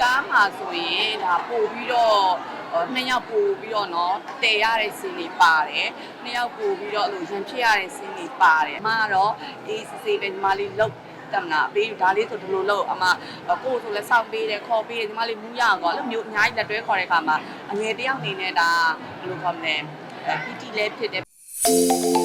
ကားမှာဆိုရင်ဒါပို့ပြီးတော့အော်နှစ်ယောက်ပို့ပြီးတော့เนาะတည်ရတဲ့စီးတွေပါတယ်နှစ်ယောက်ပို့ပြီးတော့အဲ့လိုရန်ဖြစ်ရတဲ့စီးတွေပါတယ်အမကတော့အေးစစ်စစ်ပဲညီမလေးလုတ်တမနာပေးဒါလေးဆိုဒီလိုလို့အမကိုယ်ဆိုလဲစောင့်ပေးတယ်ခေါ်ပေးတယ်ညီမလေးမူးရအောင်ကောအဲ့လိုမျိုးအများကြီးလက်တွဲခေါ်တဲ့အခါမှာအငယ်တယောက်အနေနဲ့ဒါဘယ်လိုခေါ်မလဲအဲ PT လည်းဖြစ်တယ်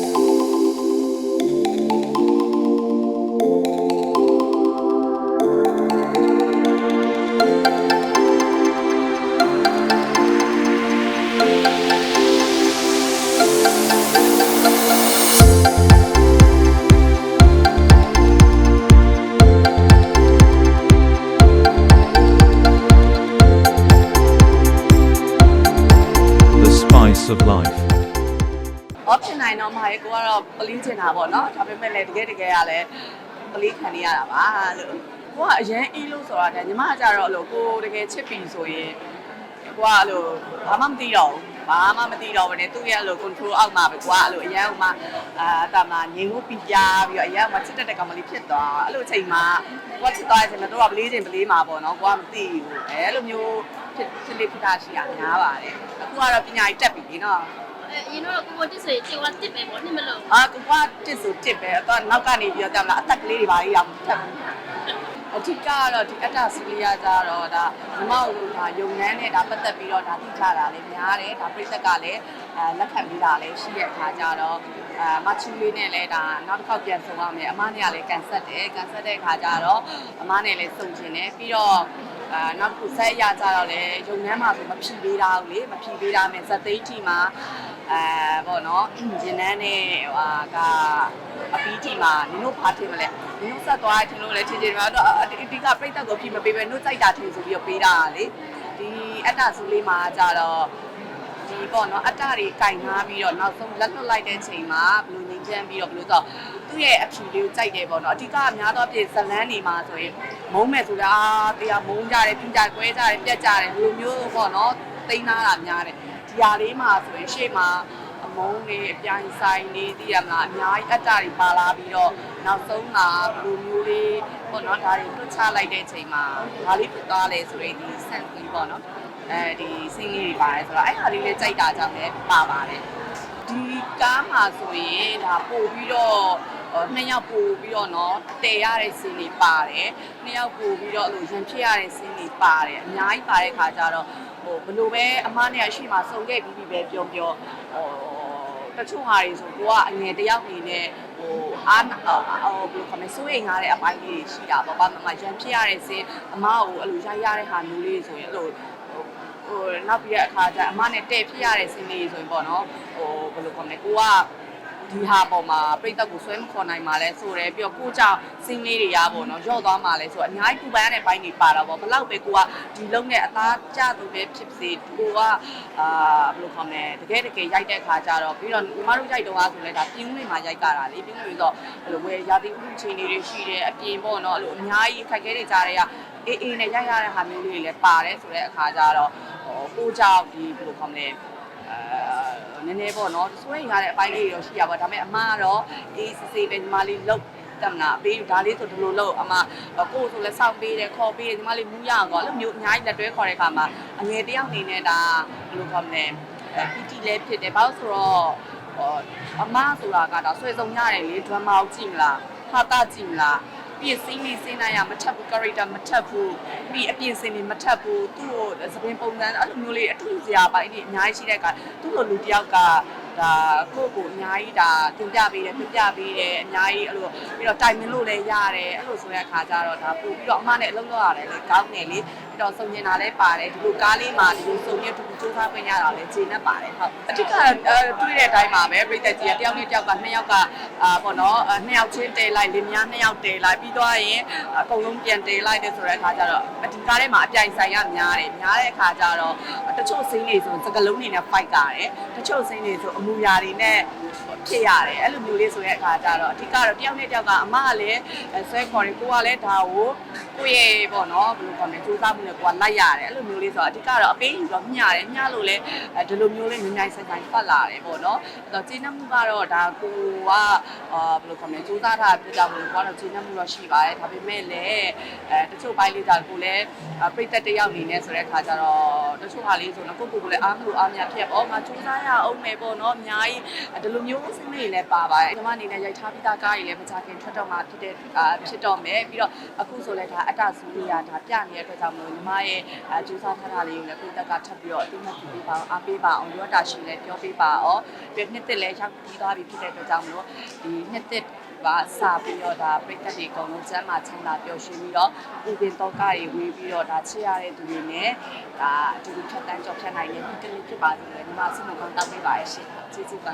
of life. option နိုင်တော့မှာရေကိုကတော့ပလင်းချင်တာပေါ့နော်ဒါပေမဲ့လည်းတကယ်တကယ်ကလည်းပလင်းခံနေရတာပါလို့ကိုကအရန်အေးလို့ဆိုတာတည်းညီမကကြတော့အဲ့လိုကိုတကယ်ချစ်ပြီဆိုရင်ကိုကအဲ့လိုဘာမှမသိတော့ဘူးဘာမှမသိတော့ဘူးねသူ့ရဲ့အဲ့လို control အောက်မှာပဲကိုကအဲ့လိုအရန်ဥမာအာတာမငင်းကိုပြပြပြီးတော့အရန်ဥမာချစ်တတ်တဲ့ကောင်မလေးဖြစ်သွားအဲ့လိုအချိန်မှာကိုကချစ်သွားတဲ့အချိန်မှာတို့ကပလေးချင်းပလေးမှာပေါ့နော်ကိုကမသိဘူးအဲ့လိုမျိုး ဖြစ်ဖြစ်လေးဖြစ်တာရှိရများပါတယ်အခုကတော့ပညာကြီးတက်ပြီလေနော်အဲရင်တော့ကိုကိုတစ်ဆိုရင်ခြေဝါတစ်ပဲပေါ့နင်မလို့အာကိုကတစ်ဆိုတစ်ပဲတော့နောက်ကနေပြီးတော့တမလားအသက်ကလေးတွေပါကြီးရအောင်ထပ်ဘူးအထစ်ကတော့ဒီအတ္တစီလီယာကြတော့ဒါမမောက်လို့ဒါယုံငန်းနဲ့ဒါပတ်သက်ပြီးတော့ဒါသိချတာလည်းများတယ်ဒါပြိသက်ကလည်းအဲလက်ခံပြီးတာလည်းရှိတဲ့အခါကျတော့အဲမချူလေးနဲ့လည်းဒါနောက်တစ်ခေါက်ပြန်ဆုံရမယ်အမနဲ့ကလည်းကန်ဆက်တယ်ကန်ဆက်တဲ့အခါကျတော့အမနဲ့လည်းစုံကျင်တယ်ပြီးတော့ အာနောက်တစ်ခုဆက်ရကြတော့လေယုံငန်းမှာဆိုမဖြီပေးတာဘူးလေမဖြီပေးတာမယ်ဇက်သိန်းတီမှာအဲပေါ့နော်ရင်နှန်းနဲ့ဟဟာကအပီးတီမှာနင်တို့ဖားထင်မလဲနင်တို့ဆက်သွားတယ်ထင်လို့လဲထင်ချင်တယ်တော့အဒီကပြိသက်ကိုဖြီမပေးပဲနင်တို့ကြိုက်တာထင်ဆိုပြီးတော့ပေးတာလေဒီအတ္တစုလေးမှာကြတော့ဒီပေါ့နော်အတ္တတွေကင်ထားပြီးတော့နောက်ဆုံးလက်လွတ်လိုက်တဲ့ချိန်မှာဘယ်လိုငြိမ်းချမ်းပြီးတော့ဘယ်လိုတော့ သူ့ရဲ့အဖြူလေးကိုကြိုက်တယ်ပေါ့နော်အဓိကအများသောဖြင့်ဇလန်းနေမှာဆိုရင်မုံမဲ့ဆိုတာအာတရားမုံကြတယ်ပြကြကွဲကြတယ်ပြက်ကြတယ်ဘယ်လိုမျိုးပေါ့နော်တိန်းလာတာများတယ်ဒီဟာလေးမှာဆိုရင်ရှေ့မှာအမုန်းတွေအပြိုင်ဆိုင်နေသိရမလားအများကြီးအတ္တတွေပါလာပြီးတော့နောက်ဆုံးမှာဘယ်လိုမျိုးလေးပေါ့နော်ဒါတွေတွတ်ချလိုက်တဲ့ချိန်မှာဒါလေးဖြစ်သွားလဲဆိုရင်ဒီ sense လေးပေါ့နော်အဲဒီစင်းလေးတွေပါတယ်ဆိုတော့အဲ့ဟာလေးလေးကြိုက်တာကြောင့်လည်းပါပါတယ်ဒီကားမှာဆိုရင်ဒါပို့ပြီးတော့ဟို နှစ်ယောက်ပူပြီးတော့နော်တည်ရတဲ့စီးတွေပါတယ်နှစ်ယောက်ပူပြီးတော့အဲ့လိုရန်ဖြစ်ရတဲ့စီးတွေပါတယ်အများကြီးပါတဲ့ခါကျတော့ဟိုဘလို့ပဲအမနဲ့အရှိမစုံခဲ့ပြီးပြီပဲပြောပြောဟိုတချို့ဟာတွေဆိုကိုကအငယ်တယောက်နေနဲ့ဟိုအာဟိုဘယ်လိုခေါ်မလဲစိုးရိမ်ရတဲ့အပိုင်းလေးတွေရှိတာပေါ့ဘာမှမရန်ဖြစ်ရတဲ့စင်းအမကိုအဲ့လိုရိုက်ရတဲ့ဟာမျိုးလေးဆိုရင်အဲ့လိုဟိုနောက်ပြရအခါကျအမနဲ့တဲ့ဖြစ်ရတဲ့စင်းလေးဆိုရင်ပေါ့နော်ဟိုဘယ်လိုခေါ်မလဲကိုက ဒီဟာပေါ်မှာပြိတက်ကိုဆွဲမခေါ်နိုင်ပါလဲဆိုရဲပြီးတော့ကိုကြောင့်စင်းလေးတွေရပေါ့နော်ရော့သွားမှာလဲဆိုတော့အများကြီးပူပန်ရတဲ့ဘိုင်းတွေပါတာပေါ့ဘလောက်ပဲကိုကဒီလုံးနဲ့အသားကျသူပဲဖြစ်စေကိုကအာဘယ်လိုခေါ်မလဲတကယ်တကယ်ရိုက်တဲ့ခါကျတော့ပြီးတော့ညီမတို့ရိုက်တော့အားဆိုလဲဒါပြင်းဝင်မှာရိုက်ကြတာလေပြင်းဝင်ဆိုတော့ဘယ်လိုဝယ်ရာသီဥတုချိန်တွေရှိတယ်အပြင်ပေါ့နော်အဲ့လိုအများကြီးခက်ခဲနေကြတဲ့ကအေးအေးနဲ့ရိုက်ရတဲ့ဟာမျိုးလေးတွေလည်းပါတယ်ဆိုတဲ့အခါကျတော့ဟိုကိုကြောက်ဒီဘယ်လိုခေါ်မလဲအဲ နည်းနည်းပေါ့နော်စွဲရတဲ့အပိုင်းလေးတွေတော့ရှိရပါဒါပေမဲ့အမကတော့အေးစစ်စစ်ပဲညီမလေးလုတ်တမနာပေးဒါလေးဆိုဒီလိုလို့အမကိုယ်ဆိုလဲစောင့်ပေးတယ်ခေါ်ပေးတယ်ညီမလေးမူးရအောင်ကောအဲ့လိုမျိုးအများကြီးလက်တွဲခေါ်တဲ့အခါမှာအငယ်တယောက်အနေနဲ့ဒါဘယ်လိုခေါ်မလဲအဲ PT လည်းဖြစ်တယ်ဘာလို့ဆိုတော့ဟိုအမဆိုတာကဒါဆွဲစုံရတယ်လေဒရမာကိုကြည့်မလားဟာတာကြည့်မလား ပြီးစင်းနေစင်းနိုင်ရမထပ်ဘူး character မထပ်ဘူးပြီးအပြင်စင်းနေမထပ်ဘူးသူ့ကိုသပင်ပုံစံအဲ့လိုမျိုးလေးအထူးစရာပိုင်းဒီအများကြီးရှိတဲ့အခါသူ့လိုလူတစ်ယောက်ကဒါကိုယ့်ကိုအများကြီးဒါတင်ပြပေးတယ်ပြပြပေးတယ်အများကြီးအဲ့လိုပြီးတော့တိုင်မင်းလို့လည်းရတယ်အဲ့လိုဆိုတဲ့အခါကျတော့ဒါပို့ပြီးတော့အမနဲ့အလုပ်လုပ်ရတယ်လေကောင်းတယ်လေပြီးတော့စုံနေတာလည်းပါတယ်ဒီလိုကားလေးမှာဒီလိုစုံရတူတူ စူးစမ်းခွင့်ရတာလည်းခြေနဲ့ပါတယ်ဟုတ်အထက်ကအဲတွေ့တဲ့အတိုင်းပါပဲပြည်သက်ကြီးကတယောက်နဲ့တယောက်ကနှစ်ယောက်ကအာပေါ့နော်အဲနှစ်ယောက်ချင်းတဲလိုက်လင်းများနှစ်ယောက်တဲလိုက်ပြီးတော့ရင်အကုန်လုံးပြန်တဲလိုက်တဲ့ဆိုတဲ့အခါကျတော့ဒီကားထဲမှာအပြိုင်ဆိုင်ရများတယ်များတဲ့အခါကျတော့တချို့စင်းတွေဆိုစကလုံးတွေနဲ့ fight ကြတယ်တချို့စင်းတွေဆိုအမူအရာတွေနဲ့ဖြစ်ရတယ်အဲ့လိုမျိုးလေးဆိုတဲ့အခါကျတော့အဓိကတော့တယောက်နဲ့တယောက်ကအမကလည်းဆွဲခေါ်တယ်ကိုကလည်းဒါကိုကိုယ့်ရဲ့ပေါ့နော်ဘယ်လိုခေါ်မလဲစူးစမ်းမှုနဲ့ကိုကလိုက်ရတယ်အဲ့လိုမျိုးလေးဆိုတော့အဓိကတော့အပေးယူတော့မျှတယ်မျှလို့လဲဒီလိုမျိုးလေးညင်ဆိုင်ဆိုင်ပတ်လာတယ်ပေါ့နော်အဲ့တော့ကျင်းနှမှုကတော့ဒါကိုကအာဘယ်လိုခေါ်မလဲစူးစမ်းထားပြကြမလို့ကတော့ကျင်းနှမှုတော့ရှိပါတယ်ဒါပေမဲ့လည်းအဲတချို့ပိုင်းလေးကြကိုလည်းပြိသက်တယောက်နေနေဆိုတဲ့အခါကျတော့တချို့ဟာလေးဆိုတော့ကိုကိုကိုလည်းအားမလို့အားမရဖြစ်ပေါ့ငါစူးစမ်းရအောင်မယ်ပေါ့နော်အများကြီးဒီလိုမျိုးစိတ်လေးလည်းပါပါတယ်ကျွန်မအနေနဲ့ရိုက်ထားပြီးသားကားတွေလည်းမကြခင်ထွက်တော့မှဖြစ်တဲ့အာဖြစ်တော့မယ်ပြီးတော့အခုဆိုလည်းဒါအတ္တစူးလေးရဒါပြနေတဲ့အတွက်ကြောင့်မလို့ညီမရဲ့အဲစူးစမ်းထားတာလေးကိုလည်းပြိသက်ကထပ်ပြီးတော့အတိအမှတ်ပြုပေးပါအောင်အားပေးပါအောင်ရောတာရှိလည်းပြောပေးပါအောင်ပြီးနှစ်သက်လည်းရောက်ပြီးသွားပြီဖြစ်တဲ့အတွက်ကြောင့်မလို့ဒီနှစ်သက်ပါစာပြီးတော့ဒါပြိသက်တွေအကုန်လုံးစမ်းမှချမ်းသာပျော်ရွှင်ပြီးတော့ဥပင်တော့ကတွေဝေးပြီးတော့ဒါချစ်ရတဲ့သူတွေနဲ့ဒါအတူတူဖြတ်တန်းကြော်ဖြတ်နိုင်တဲ့ဒီကနေ့ဖြစ်ပါစေလို့ညီမဆုမကောင်းတောင်းပေးပါရရှင်ကျေးဇူးပါ